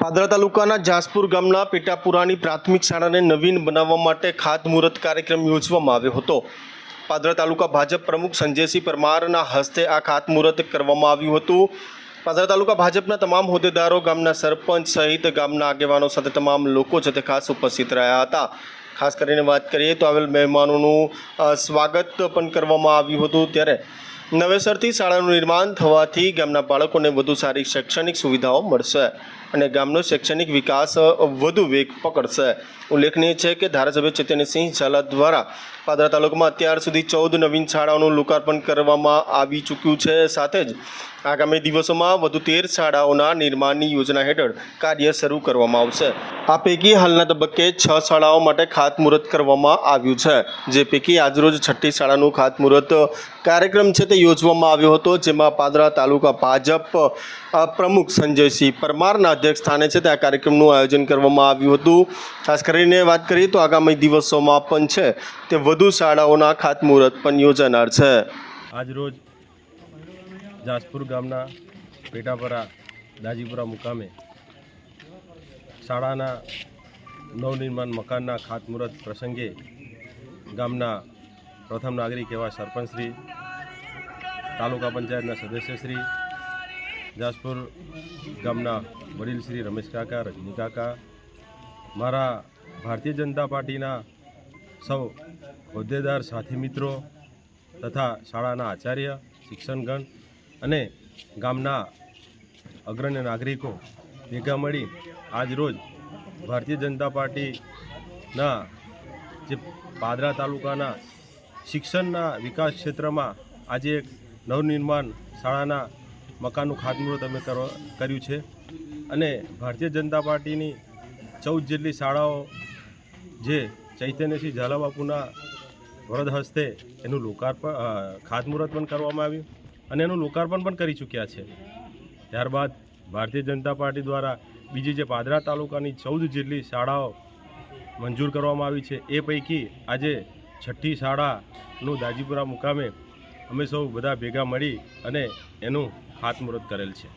પાદરા તાલુકાના જાસપુર ગામના પેટાપુરાની પ્રાથમિક શાળાને નવીન બનાવવા માટે ખાતમુહૂર્ત કાર્યક્રમ યોજવામાં આવ્યો હતો. પાદરા તાલુકા ભાજપ પ્રમુખ સંજયસિંહ પરમારના હસ્તે આ ખાતમુહૂર્ત કરવામાં આવ્યું હતું. પાદરા તાલુકા ભાજપના તમામ હોદ્દેદારો, ગામના સરપંચ સહિત ગામના આગેવાનો સાથે તમામ લોકો છે ખાસ ઉપસ્થિત રહ્યા હતા. ખાસ કરીને વાત કરીએ તો આવેલ મહેમાનોનું સ્વાગત પણ કરવામાં આવ્યું હતું. ત્યારે નવેસરથી શાળાનું નિર્માણ થવાથી ગામના બાળકોને વધુ સારી શૈક્ષણિક સુવિધાઓ મળશે અને ગામનો શૈક્ષણિક વિકાસ વધુ વેગ પકડશે. ઉલ્લેખનીય છે કે ધારાસભ્ય ચેતનસિંહ ઝાલા દ્વારા પાદરા તાલુકામાં અત્યાર સુધી ચૌદ નવીન શાળાઓનું લોકાર્પણ કરવામાં આવી ચૂક્યું છે. સાથે જ આગામી દિવસોમાં વધુ તેર શાળાઓના નિર્માણની યોજના હેઠળ કાર્ય શરૂ કરવામાં આવશે. આ પૈકી હાલના તબક્કે છ શાળાઓ માટે ખાતમુહૂર્ત કરવામાં આવ્યું છે. જે પૈકી આજરોજ છઠ્ઠી શાળાનું ખાતમુહૂર્ત કાર્યક્રમ છે તે યોજવામાં આવ્યો હતો, જેમાં પાદરા તાલુકા ભાજપ પ્રમુખ સંજયસિંહ પરમારના અધ્યક્ષ સ્થાને છે તે આ કાર્યક્રમનું આયોજન કરવામાં આવ્યું હતું. ખાસ કરીને વાત કરીએ તો આગામી દિવસોમાં પણ છે તે વધુ શાળાઓના ખાતમુહૂર્ત પણ યોજાનાર છે. આજરોજ જાસપુર ગામના પેટાપરા દાજીપુરા મુકામે શાળાના નવનિર્માણ મકાનના ખાતમુહૂર્ત પ્રસંગે ગામના પ્રથમ નાગરિક એવા સરપંચશ્રી, તાલુકા પંચાયતના સદસ્યશ્રી, જાસપુર ગામના વડીલ શ્રી રમેશ કાકા, રજની કાકા, મારા ભારતીય જનતા પાર્ટીના સૌ હોદ્દેદાર સાથી મિત્રો તથા શાળાના આચાર્ય, શિક્ષણગણ અને ગામના અગ્રણ્ય નાગરિકો ભેગા મળી આજરોજ ભારતીય જનતા પાર્ટીના જે પાદરા તાલુકાના શિક્ષણના વિકાસ ક્ષેત્રમાં આજે એક નવનિર્માણ શાળાના મકાનનું ખાતમુહૂર્ત અમે કર્યું છે. અને ભારતીય જનતા પાર્ટીની ચૌદ જેટલી શાળાઓ જે ચૈતન્યસિંહ ઝાલાબાપુના વરદ હસ્તે એનું લોકાર્પણ ખાતમુહૂર્ત પણ કરવામાં આવ્યું અને એનું લોકાર્પણ પણ કરી ચૂક્યા છે. ત્યારબાદ ભારતીય જનતા પાર્ટી દ્વારા બીજી જે પાદરા તાલુકાની ચૌદ જેટલી શાળાઓ મંજૂર કરવામાં આવી છે, એ પૈકી આજે છઠ્ઠી શાળાનું દાજીપુરા મુકામે અમે સૌ બધા ભેગા મળી અને એનું હાથમુહૂર્ત કરેલ છે.